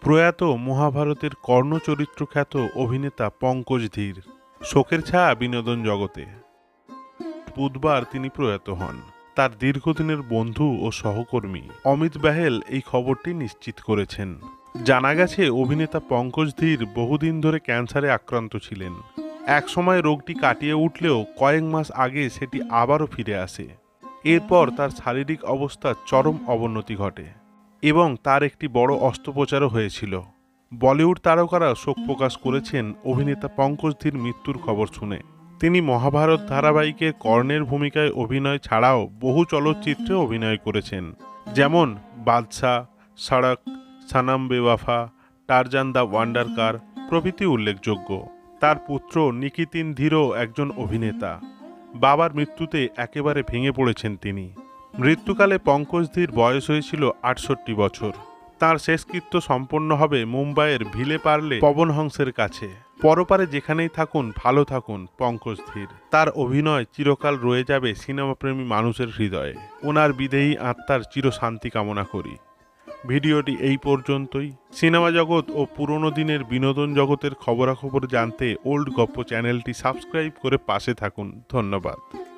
প্রয়াত মহাভারতের কর্ণ চরিত্র খ্যাত অভিনেতা পঙ্কজ ধীর, শোকের ছায়া বিনোদন জগতে। বুধবার তিনি প্রয়াত হন। তার দীর্ঘদিনের বন্ধু ও সহকর্মী অমিত বাহেল এই খবরটি নিশ্চিত করেছেন। জানা গেছে, অভিনেতা পঙ্কজ ধীর বহুদিন ধরে ক্যান্সারে আক্রান্ত ছিলেন। একসময় রোগটি কাটিয়ে উঠলেও কয়েক মাস আগে সেটি আবারও ফিরে আসে। এরপর তার শারীরিক অবস্থার চরম অবনতি ঘটে। এবং তার একটি বড় অস্ত্রোপচারও হয়েছিল। বলিউড তারকারা শোক প্রকাশ করেছেন অভিনেতা পঙ্কজ ধীর মৃত্যুর খবর শুনে। তিনি মহাভারত ধারাবাহিকের কর্ণের ভূমিকায় অভিনয় ছাড়াও বহু চলচ্চিত্রে অভিনয় করেছেন। যেমন Baadshah, Sadak, Sanam Bewafa, Tarzan the wonder car প্রভৃতি উল্লেখযোগ্য। তার পুত্র নিকিতিন ধীরও একজন অভিনেতা। বাবার মৃত্যুতে একেবারে ভেঙে পড়েছেন তিনি। মৃত্যুকালে পঙ্কজ ধীর বয়স হয়েছিল আটষট্টি বছর। তার শেষকৃত্য সম্পন্ন হবে মুম্বাইয়ের ভিলে পারলে পবনহংসের কাছে। পরপারে যেখানেই থাকুন, ভালো থাকুন পঙ্কজ ধীর তার অভিনয় চিরকাল রয়ে যাবে সিনেমাপ্রেমী মানুষের হৃদয়ে। ওনার বিদেহী আত্মার চিরশান্তি কামনা করি। ভিডিওটি এই পর্যন্তই। সিনেমা জগৎ ও পুরনো দিনের বিনোদন জগতের খবরাখবর জানতে ওল্ড গপ্প চ্যানেলটি সাবস্ক্রাইব করে পাশে থাকুন। ধন্যবাদ।